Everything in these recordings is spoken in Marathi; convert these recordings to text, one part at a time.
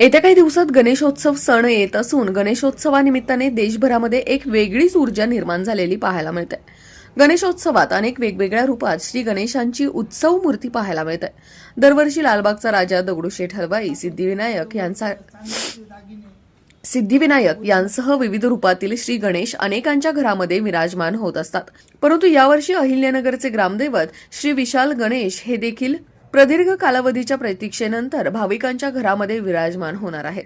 येत्या काही दिवसात गणेशोत्सव सण येत असून गणेशोत्सवानिमित्ताने देशभरामध्ये एक वेगळीच ऊर्जा निर्माण झालेली पाहायला मिळते. गणेशोत्सवात अनेक वेगवेगळ्या रूपात श्री गणेशांची उत्सव मूर्ती पाहायला मिळते. दरवर्षी लालबागचा राजा दगडूशेठ हलवाई सिद्धिविनायक यांचा सिद्धिविनायक यांसह विविध रूपातील श्री गणेश अनेकांच्या घरामध्ये विराजमान होत असतात. परंतु यावर्षी अहिल्यानगरचे ग्रामदैवत श्री विशाल गणेश हे देखील प्रदीर्घ कालावधीच्या प्रतीक्षेनंतर भाविकांच्या घरामध्ये विराजमान होणार आहेत.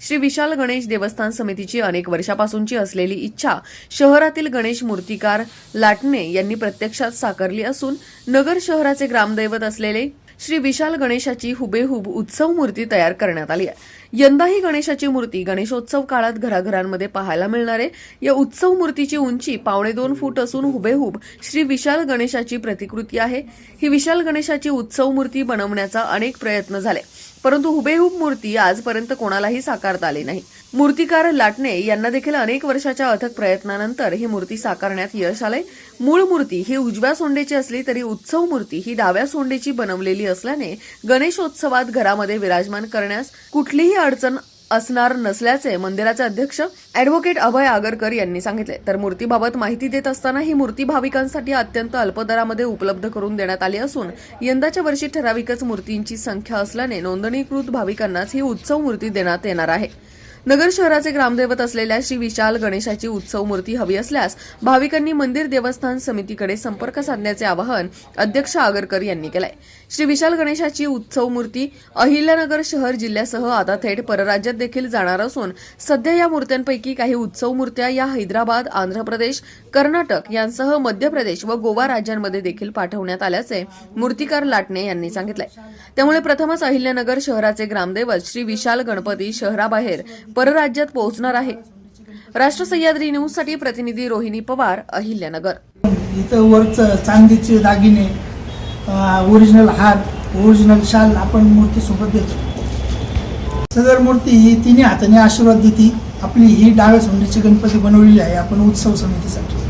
श्री विशाल गणेश देवस्थान समितीची अनेक वर्षापासूनची असलेली इच्छा शहरातील गणेश मूर्तिकार लाटणे यांनी प्रत्यक्षात साकारली असून नगर शहराचे ग्रामदैवत असलेले श्री विशाल गणेशाची हुबेहूब उत्सव मूर्ती तयार करण्यात आली आहे. यंदाही गणेशाची मूर्ती गणेशोत्सव काळात घराघरांमध्ये पाहायला मिळणारे या उत्सव मूर्तीची उंची पावणे दोन फूट असून हुबेहूब श्री विशाल गणेशाची प्रतिकृती आहे. ही विशाल गणेशाची उत्सव मूर्ती बनवण्याचा अनेक प्रयत्न झाले. परंतु हुबेहूब मूर्ती आजपर्यंत कोणालाही साकारता आली नाही. मूर्तिकार लाटणे यांना देखील अनेक वर्षाच्या अथक प्रयत्नानंतर ही मूर्ती साकारण्यात यश आलंय. मूळ मूर्ती ही उजव्या सोंडेची असली तरी उत्सव मूर्ती ही डाव्या सोंडेची बनवलेली असल्याने गणेशोत्सवात घरामध्ये विराजमान करण्यास कुठलीही अडचण असणार नसल्याचे मंदिराचे अध्यक्ष अॅडव्होकेट अभय आगरकर यांनी सांगितले. तर मूर्तीबाबत माहिती देत असताना ही मूर्ती भाविकांसाठी अत्यंत अल्प दरामध्ये उपलब्ध करून देण्यात आली असून यंदाच्या वर्षी ठराविकच मूर्तींची संख्या असल्याने नोंदणीकृत भाविकांनाच ही उत्सव मूर्ती देण्यात येणार आहे. नगर शहराचे ग्रामदैवत असलेल्या श्री विशाल गणेशाची उत्सव मूर्ती हवी असल्यास भाविकांनी मंदिर देवस्थान समितीकडे संपर्क साधण्याचे आवाहन अध्यक्ष आगरकर यांनी केलंय. श्री विशाल गणेशाची उत्सव मूर्ती अहिल्यानगर शहर जिल्ह्यासह आता थेट परराज्यात देखील जाणार असून सध्या या मूर्त्यांपैकी काही उत्सव मूर्त्या या हैदराबाद आंध्र प्रदेश कर्नाटक यांसह मध्य प्रदेश व गोवा राज्यांमध्ये देखील पाठवण्यात आल्याचे मूर्तिकार लाटणे यांनी सांगितलंय. त्यामुळे प्रथमच अहिल्यानगर शहराचे ग्रामदैवत श्री विशाल गणपती शहराबाहेर परराज्यात पोहोचणार आहे. राष्ट्र सह्याद्री न्यूजसाठी प्रतिनिधी रोहिणी पवार अहिल्यानगर. इथं वरचं चांदीचे दागिने ओरिजिनल हार ओरिजिनल शाल आपण मूर्ती सोबत देतो. सदर मूर्ती ही तिन्ही हाताने आशीर्वाद देते. आपली ही डाव्या सोंडीची गणपती बनवलेली आहे. आपण उत्सव समितीसाठी.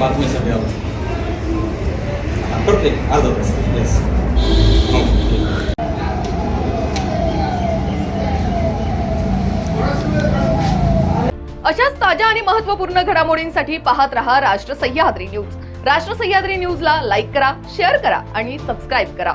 बातमीसाठी आलो. करते अर्धा तास. येस हो, अशाच ताज्या आणि महत्त्वपूर्ण घडामोडींसाठी पाहत रहा राष्ट्र सह्याद्री न्यूज. राष्ट्र सह्याद्री न्यूजला लाईक करा शेअर करा आणि सबस्क्राईब करा.